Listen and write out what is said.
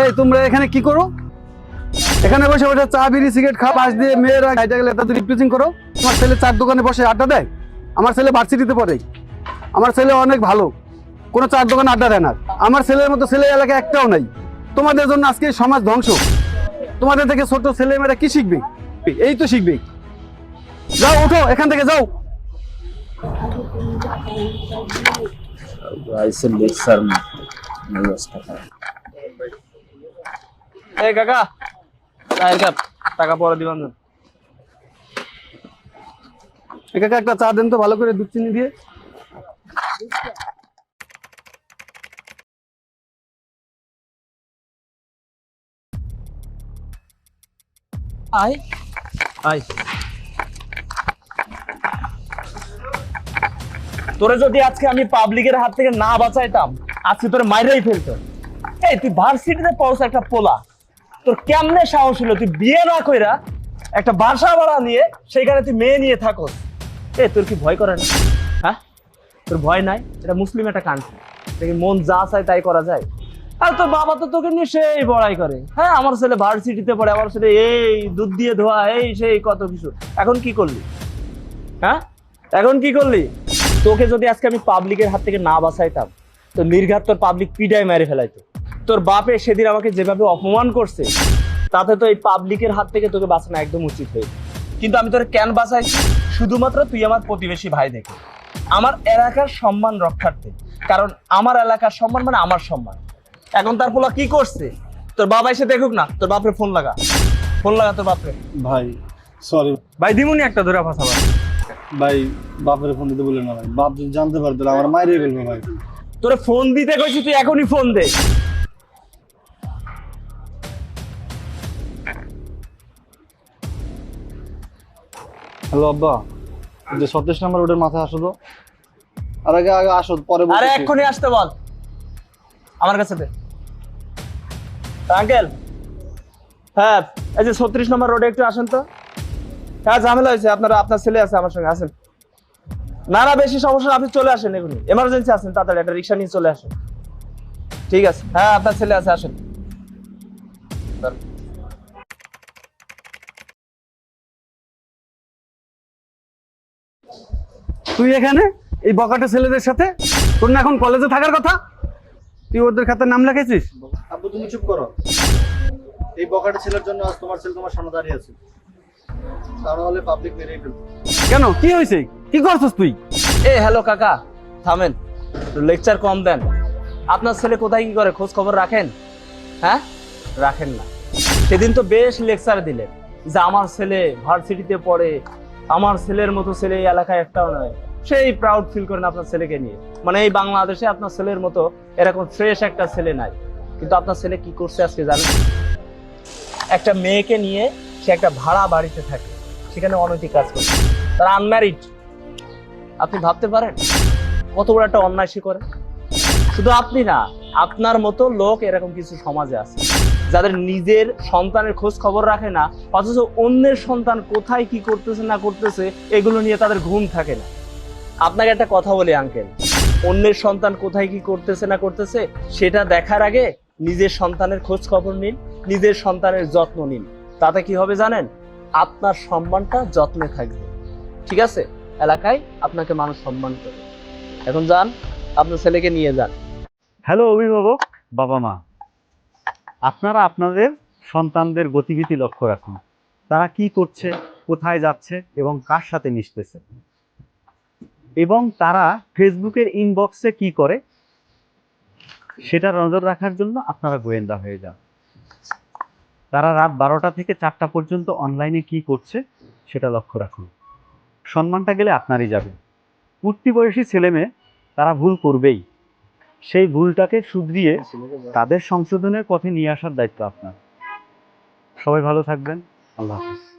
এই, তোমরা এখানে কি করো? এখানে বসে বসে চা, বিড়ি, সিগারেট খা পাশ দিয়ে মেয়েরা হাইটা গেলে তাদের রিপ্রেজিং করো। তোমার ছেলে চার দোকানে বসে আড্ডা দেয়? আমার ছেলে ভার্সিটিতে পড়ে। আমার ছেলে অনেক ভালো। কোনো চার দোকানে আড্ডা দেয় না। আমার ছেলের মতো ছেলে এলাকায় একটাও নাই। তোমাদের জন্য আজকে সমাজ ধ্বংস। তোমাদের থেকে ছোট ছেলে মেয়েরা কি শিখবে? এই তো শিখবে। যাও ওঠো এখান থেকে যাও। না। এই কাকা চায়ের কাপ টাকা পরে দিবান না। একাকে একটা চা দেন তো ভালো করে দুধ চিনি দিয়ে। আয়। আয়। তোরে যদি আজকে আমি পাবলিকের হাত থেকে না বাঁচাইতাম আজকে তোরে মাইরাই ফেলতো। এই তুই ভার্সিটিতে পড়ছ একটা পোলা। তোর কেমনে সাহস হলো? তুই বিয়ে না কইরা একটা বাসা ভাড়া নিয়ে সেইখানে তুই মেয়ে নিয়ে থাকস। এ, তোর কি ভয় করে না? হ্যাঁ? তোর ভয় নাই? এটা মুসলিম একটা কান্ট্রি দেখি মন যা চায় তাই করা যায়? আর তোর বাবা তো তোকে নিয়ে সেই বড়াই করে। হ্যাঁ আমার ছেলে ভার্সিটিতে পড়ে, আমার ছেলে এই দুধ দিয়ে ধোয়া, এই সেই কত কিছু। এখন কি করলি? হ্যাঁ? এখন কি করলি? তোকে যদি আজকে আমি পাবলিকের হাত থেকে না বাঁচাইতাম, তো নির্ঘাত তোর পাবলিক পিডায় মেরে ফেলাইতো। তোর বাপে সেদিন আমাকে যেভাবে অপমান করছে তাতে তো এই পাবলিকের হাত থেকে তোকে বাঁচানো একদম উচিত হয়েছে কিন্তু আমি তোর কেন বাঁচাইছি? শুধুমাত্র তুই আমার প্রতিবেশী ভাই দেখে। আমার এলাকার সম্মান রক্ষার্থে। কারণ আমার এলাকার সম্মান মানে আমার সম্মান। এখন তার পোলা কি করছে? তোর বাবা এসে দেখুক না তোর বাপরে ফোন লাগা। ফোন লাগা তোর বাপরে। ভাই সরি ভাই দিমুনি একটা ধরে ফাঁসাবা ভাই। বাপের ফোন দিতে বলে না ভাই। বাপ যদি জানতে পারতো আমার মায়ের ফেলব ভাই। তোরে ফোন দিতে কইছি তুই এখনই ফোন দে। হ্যালো আব্বা যে সতেশ নাম্বার রোডের মাথায় আসো তো। আর আগে আগে আসো, পরে আরে এক্ষুনি আসতে বল। আমার কাছে দে। আঙ্কেল হ্যাঁ এই যে ছত্রিশ নম্বর রোডে একটু আসেন তো। হ্যাঁ ঝামেলা হয়েছে, আপনারা, আপনার ছেলে আছে আমার সঙ্গে, আসেন। না না, বেশি সমস্যা আপনি চলে আসেন এগুলি এমার্জেন্সি আসেন, তাড়াতাড়ি একটা রিক্সা নিয়ে চলে আসেন। ঠিক আছে। হ্যাঁ আপনার ছেলে আছে, আসেন। তুই এখানে এই বকাটে ছেলেদের সাথে? তোর না এখন কলেজে থাকার কথা? তুই ওদের খাতার নাম লেখেছিস? আব্বু তুমি চুপ করো। এই বকাটে ছেলের জন্য আজ তোমার ছেলে তোমার সামনে দাঁড়িয়ে আছে। তা নাহলে পাবলিক মেরেই ফেলতো কেন? কি হয়েছে? কি করছিস তুই? এ হ্যালো কাকা। থামেন। লেকচার কম দেন। আপনার ছেলে কোথায় কি করে? খোঁজ খবর রাখেন? হ্যাঁ? রাখেন না। সেদিন তো বেশ লেকচার দিলেন। যে আমার ছেলে ভার্সিটিতে পড়ে আমার ছেলের মতো ছেলে এই এলাকায় একটাও নয়। সেই প্রাউড ফিল করেন আপনার ছেলেকে নিয়ে। মানে এই বাংলাদেশে আপনার ছেলের মতো এরকম ফ্রেশ একটা ছেলে নাই। কিন্তু আপনার ছেলে কি করছে আজকে জানেন? একটা মেয়েকে নিয়ে সে একটা ভাড়া বাড়িতে থাকে। সেখানে অনৈতিক কাজ করছে তারা আনম্যারিড আপনি ভাবতে পারেন? কত বড় একটা অন্যায় সে করে। শুধু আপনি না, আপনার মতো লোক এরকম কিছু সমাজে আছে। যাদের নিজের সন্তানের খোঁজ খবর রাখে না, অথচ অন্যের সন্তান কোথায় কি করতেছে না করতেছে, এগুলো নিয়ে তাদের ঘুম থাকে না। আপনাকে একটা কথা বলি আঙ্কেল অন্যের সন্তান কোথায় কি করতেছে না করতেছে, সেটা দেখার আগে নিজের সন্তানের খোঁজ খবর নিন, নিজের সন্তানের যত্ন নিন। তাতে কি হবে জানেন? আপনার সম্মানটা যত্নে থাকবে। ঠিক আছে? এলাকায় আপনাকে মানুষ সম্মান করে এখন যান, আপনার ছেলেকে নিয়ে যান। হ্যালো, অভিভাবক, বাবা মা। আপনারা আপনাদের সন্তানদের গতিবিধি লক্ষ্য রাখুন। তারা কি করছে, কোথায় যাচ্ছে এবং কার সাথে মিশতেছে? এবং তারা ফেসবুকের ইনবক্সে কি করে? সেটা নজর রাখার জন্য আপনারা গোয়েন্দা হয়ে যান। তারা রাত বারোটা থেকে চারটা পর্যন্ত অনলাইনে কি করছে, সেটা লক্ষ্য রাখুন। সম্মানটা গেলে আপনারই যাবে। উঠতি বয়সী ছেলেমেয়ে তারা ভুল করবেই। সেই ভুলটাকে শুধরিয়ে তাদের সংশোধনের পথে নিয়ে আসার দায়িত্ব আপনার। সবাই ভালো থাকবেন। আল্লাহ হাফিজ।